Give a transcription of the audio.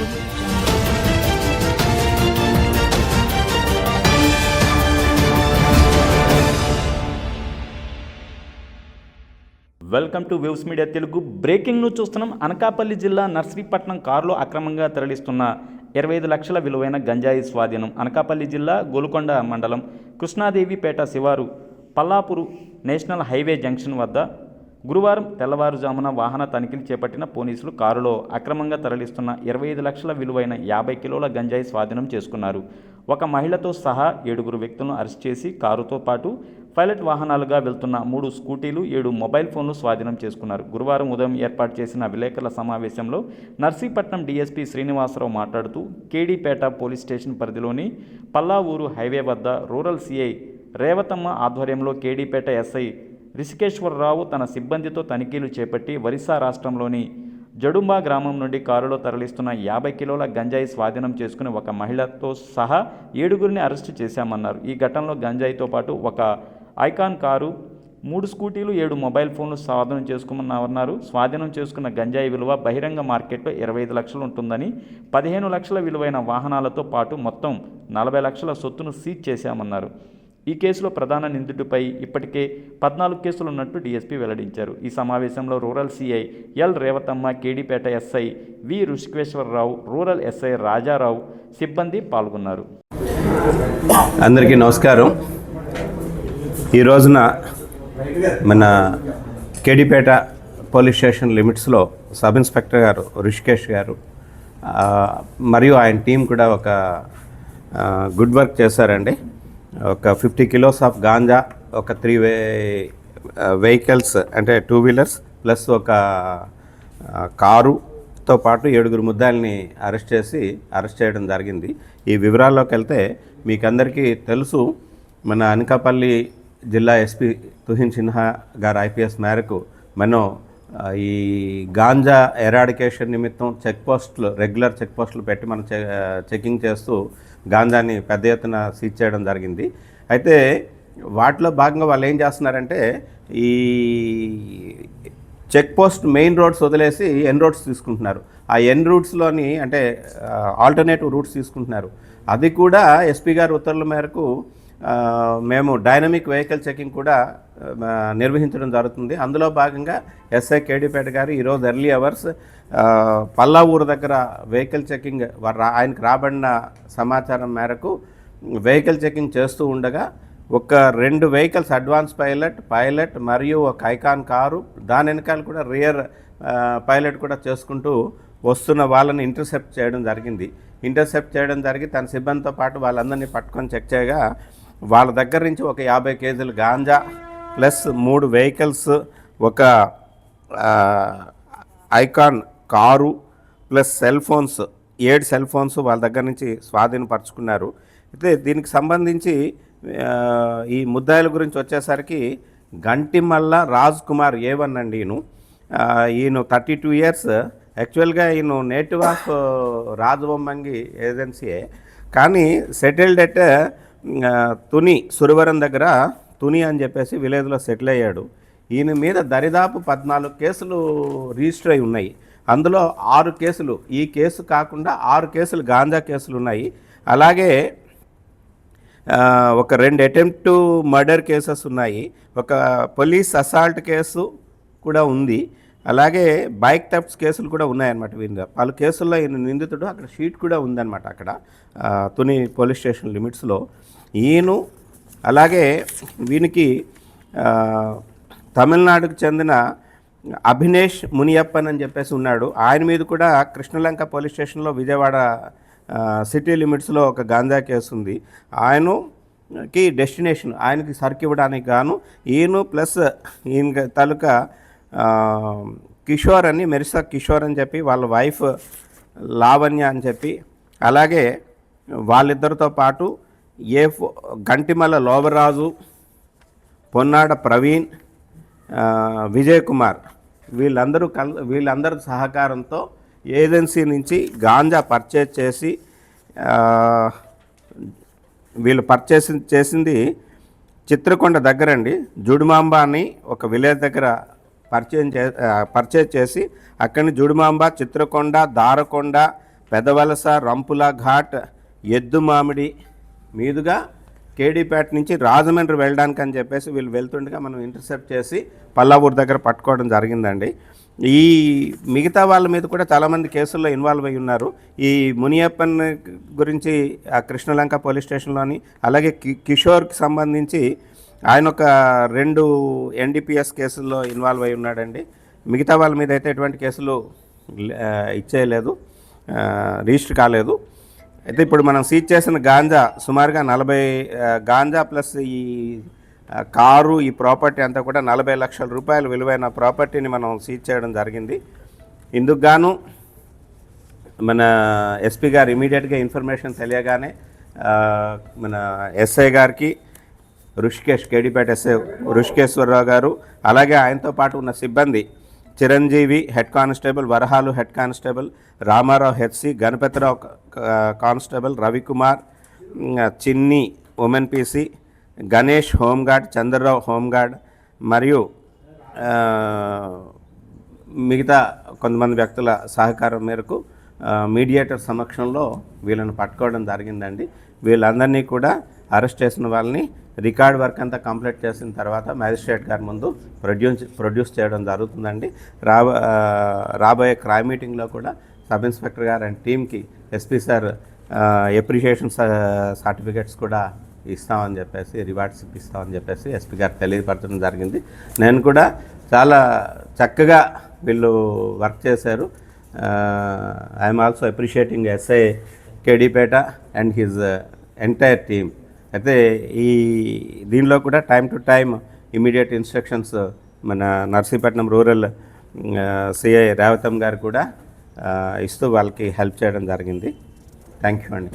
Welcome to views media Telugu. Breaking news చూస్తున్నాం. అనకాపల్లి జిల్లా నర్సరీపట్నం కారులో అక్రమంగా తరలిస్తున్న ఇరవై ఐదు లక్షల విలువైన గంజాయి స్వాధీనం అనకాపల్లి జిల్లా గోలుకొండ మండలం కృష్ణాదేవిపేట శివారు పల్లాపూరు నేషనల్ హైవే జంక్షన్ వద్ద గురువారం తెల్లవారుజామున వాహన తనిఖీలు చేపట్టిన పోలీసులు కారులో అక్రమంగా తరలిస్తున్న ఇరవై ఐదు లక్షల విలువైన యాభై కిలోల గంజాయి స్వాధీనం చేసుకున్నారు. ఒక మహిళతో సహా ఏడుగురు వ్యక్తులను అరెస్ట్ చేసి కారుతో పాటు పైలట్ వాహనాలుగా వెళ్తున్న మూడు స్కూటీలు ఏడు మొబైల్ ఫోన్లు స్వాధీనం చేసుకున్నారు. గురువారం ఉదయం ఏర్పాటు చేసిన విలేకరుల సమావేశంలో నర్సీపట్నం డీఎస్పీ శ్రీనివాసరావు మాట్లాడుతూ కేడీపేట పోలీస్ స్టేషన్ పరిధిలోని పల్లావూరు హైవే వద్ద రూరల్ సిఐ రేవతమ్మ ఆధ్వర్యంలో కేడీపేట ఎస్ఐ రిషికేశ్వరరావు తన సిబ్బందితో తనిఖీలు చేపట్టి ఒరిస్సా రాష్ట్రంలోని జడుంబా గ్రామం నుండి కారులో తరలిస్తున్న యాభై కిలోల గంజాయి స్వాధీనం చేసుకుని ఒక మహిళతో సహా ఏడుగురిని అరెస్టు చేశామన్నారు. ఈ ఘటనలో గంజాయితో పాటు ఒక ఐకాన్ కారు మూడు స్కూటీలు ఏడు మొబైల్ ఫోన్లు స్వాధీనం చేసుకున్నామన్నారు. స్వాధీనం చేసుకున్న గంజాయి విలువ బహిరంగ మార్కెట్లో ఇరవై ఐదు లక్షలు ఉంటుందని పదిహేను లక్షల విలువైన వాహనాలతో పాటు మొత్తం నలభై లక్షల సొత్తును సీజ్ చేశామన్నారు. ఈ కేసులో ప్రధాన నిందితుడిపై ఇప్పటికే పద్నాలుగు కేసులు ఉన్నట్టు డీఎస్పీ వెల్లడించారు. ఈ సమావేశంలో rural CI L. Revathamma KD Peta SI వి. ఋషికేశ్వరరావు రూరల్ ఎస్ఐ రాజారావు సిబ్బంది పాల్గొన్నారు. అందరికీ నమస్కారం. ఈ రోజున మన కేడీపేట పోలీస్ స్టేషన్ లిమిట్స్లో సబ్ ఇన్స్పెక్టర్ గారు రిషికేష్ గారు మరియు ఆయన టీం కూడా ఒక గుడ్ వర్క్ చేశారండి. ఒక ఫిఫ్టీ కిలోస్ ఆఫ్ గాంజా ఒక త్రీ వే వెహికల్స్ అంటే టూ వీలర్స్ ప్లస్ ఒక కారుతో పాటు ఏడుగురు ముద్దాయిల్ని అరెస్ట్ చేసి అరెస్ట్ చేయడం జరిగింది. ఈ వివరాల్లోకి వెళ్తే మీకు అందరికీ తెలుసు మన అనకాపల్లి జిల్లా ఎస్పీ తుహిన్ సిన్హా గారు ఐపీఎస్ మేరకు మనం ఈ గాంజా ఎరాడికేషన్ నిమిత్తం చెక్ పోస్టులు రెగ్యులర్ చెక్ పోస్టులు పెట్టి మనం చె చెకింగ్ చేస్తూ గాంజాని పెద్ద ఎత్తున సీజ్ చేయడం జరిగింది. అయితే వాటిలో భాగంగా వాళ్ళు ఏం చేస్తున్నారంటే ఈ చెక్ పోస్ట్ మెయిన్ రోడ్స్ వదిలేసి ఎన్ రోడ్స్ తీసుకుంటున్నారు. ఆ ఎన్ రూట్స్లోని అంటే ఆల్టర్నేటివ్ రూట్స్ తీసుకుంటున్నారు. అది కూడా ఎస్పీ గారి ఉత్తర్వుల మేరకు మేము డైనమిక్ వెహికల్ చెకింగ్ కూడా నిర్వహించడం జరుగుతుంది. అందులో భాగంగా ఎస్ఐ కేడీపేట గారు ఈరోజు ఎర్లీ అవర్స్ పల్లా ఊరు దగ్గర వెహికల్ చెకింగ్ వారు ఆయనకు రాబడిన సమాచారం మేరకు వెహికల్ చెకింగ్ చేస్తూ ఉండగా ఒక రెండు వెహికల్స్ అడ్వాన్స్ పైలట్ పైలట్ మరియు ఒక ఐకాన్ కారు దాని వెనకాల కూడా రియర్ పైలట్ కూడా చేసుకుంటూ వస్తున్న వాళ్ళని ఇంటర్సెప్ట్ చేయడం జరిగింది. ఇంటర్సెప్ట్ చేయడం జరిగి తన సిబ్బందితో పాటు వాళ్ళందరినీ పట్టుకొని చెక్ చేయగా వాళ్ళ దగ్గర నుంచి ఒక యాభై కేజీలు గాంజా ప్లస్ మూడు వెహికల్స్ ఒక Ikon car plus cell phones ఏడు సెల్ ఫోన్స్ వాళ్ళ దగ్గర నుంచి స్వాధీనపరుచుకున్నారు. అయితే దీనికి సంబంధించి ఈ ముద్దాయిల గురించి వచ్చేసరికి గంటిమల్ల రాజ్ కుమార్ ఏవన్ అండి ఈయన. ఈయన థర్టీ టూ ఇయర్స్. యాక్చువల్గా ఈయన నేటివ్ ఆఫ్ రాజబొమ్మంగి ఏజెన్సీయే. కానీ సెటిల్డ్ అట్ తుని సురవరం దగ్గర తుని అని చెప్పేసి విలేజ్లో సెటిల్ అయ్యాడు. ఈయన మీద దరిదాపు పద్నాలుగు కేసులు రిజిస్టర్ అయి ఉన్నాయి. అందులో ఆరు కేసులు ఈ కేసు కాకుండా ఆరు కేసులు గాంజా కేసులు ఉన్నాయి. అలాగే ఒక రెండు అటెంప్ట్ మర్డర్ కేసెస్ ఉన్నాయి. ఒక పోలీస్ అసాల్ట్ కేసు కూడా ఉంది. అలాగే బైక్ థెఫ్ట్స్ కేసులు కూడా ఉన్నాయన్నమాట వీరి పలు కేసుల్లో ఈయన నిందితుడు అక్కడ షీట్ కూడా ఉందన్నమాట అక్కడ తుని పోలీస్ స్టేషన్ లిమిట్స్లో. ఈయను అలాగే వీనికి తమిళనాడుకు చెందిన అభినేష్ మునియప్పన్ అని చెప్పేసి ఉన్నాడు. ఆయన మీద కూడా కృష్ణలంక పోలీస్ స్టేషన్లో విజయవాడ సిటీ లిమిట్స్లో ఒక గాంజా కేసు ఉంది. ఆయనకి డెస్టినేషన్ ఆయనకి సరుకు ఇవ్వడానికి గాను ఈయన ప్లస్ ఈయన తాలూకా కిషోర్ అని మెరిసా కిషోర్ అని చెప్పి వాళ్ళ వైఫ్ లావణ్య అని చెప్పి అలాగే వాళ్ళిద్దరితో పాటు ఏ ఫో- గంటిమల్ల లోబరాజు పొన్నాడ ప్రవీణ్ విజయ్ కుమార్ వీళ్ళందరూ కల్ వీళ్ళందరి సహకారంతో ఏజెన్సీ నుంచి గాంజా పర్చేజ్ చేసి వీళ్ళు పర్చేస్ చేసింది చిత్రకొండ దగ్గరండి. జుడుమాంబ అని ఒక విలేజ్ దగ్గర పర్చేజ్ చే ఆ, పర్చేజ్ చేసి అక్కడిని జుడుమాంబ జుడిమాంబ చిత్రకొండ దారకొండ పెదవలస రంపుల ఘాట్ ఎద్దు మామిడి మీదుగా కేడీపేట నుంచి రాజమండ్రి వెళ్ళడానికి అని చెప్పేసి వీళ్ళు వెళ్తుండగా మనం ఇంటర్సెప్ట్ చేసి పల్లావూరు దగ్గర పట్టుకోవడం జరిగిందండి. ఈ మిగతా వాళ్ళ మీద కూడా చాలామంది కేసుల్లో ఇన్వాల్వ్ అయి ఉన్నారు. ఈ మునియప్పన్ గురించి ఆ కృష్ణలంక పోలీస్ స్టేషన్లోని అలాగే కి కిషోర్కి సంబంధించి ఆయన ఒక రెండు ఎన్డీపీఎస్ కేసుల్లో ఇన్వాల్వ్ అయి ఉన్నాడండి. మిగతా వాళ్ళ మీద అయితే ఎటువంటి కేసులు ఇచ్చేయలేదు రిజిస్టర్ కాలేదు. అయితే ఇప్పుడు మనం సీజ్ చేసిన గాంజా సుమారుగా నలభై గాంజా ప్లస్ ఈ కారు ఈ ప్రాపర్టీ అంతా కూడా నలభై లక్షల రూపాయల విలువైన ప్రాపర్టీని మనం సీజ్ చేయడం జరిగింది. ఇందుకు గాను మన ఎస్పీ గారు ఇమీడియట్గా ఇన్ఫర్మేషన్ తెలియగానే మన ఎస్ఐ గారికి ఋషికేష్ కేడిపేట ఎస్ఏ రుషికేశ్వరరావు గారు అలాగే ఆయనతో పాటు ఉన్న సిబ్బంది Chiranjeevi head constable Varahalu head constable Ramarao HC Ganapathirao constable Ravikumar Chinni women PC Ganesh home guard Chandrarao home guard మరియు మిగతా కొంతమంది వ్యక్తుల సహకారం మేరకు మీడియేటర్ సమక్షంలో వీళ్ళని పట్టుకోవడం జరిగిందండి. వీళ్ళందరినీ కూడా అరెస్ట్ చేసిన వాళ్ళని రికార్డ్ వర్క్ అంతా కంప్లీట్ చేసిన తర్వాత మ్యాజిస్ట్రేట్ గారి ముందు ప్రొడ్యూస్ ప్రొడ్యూస్ చేయడం జరుగుతుందండి. రాబో రాబోయే క్రైమ్ మీటింగ్లో కూడా సబ్ ఇన్స్పెక్టర్ గారు అండ్ టీమ్కి ఎస్పీ సార్ ఎప్రిషియేషన్ సర్టిఫికేట్స్ కూడా ఇస్తామని చెప్పేసి రివార్డ్స్ ఇస్తామని చెప్పేసి ఎస్పీ గారు తెలియపరచడం జరిగింది. నేను కూడా చాలా చక్కగా వీళ్ళు వర్క్ చేశారు. I'm also appreciating SI KD Peta and his entire team. అయితే ఈ దీనిలో కూడా time to time immediate instructions మన నర్సీపట్నం రూరల్ సిఐ రేవతం గారు కూడా ఇస్తూ వాళ్ళకి హెల్ప్ చేయడం జరిగింది. థ్యాంక్ యూ అండి.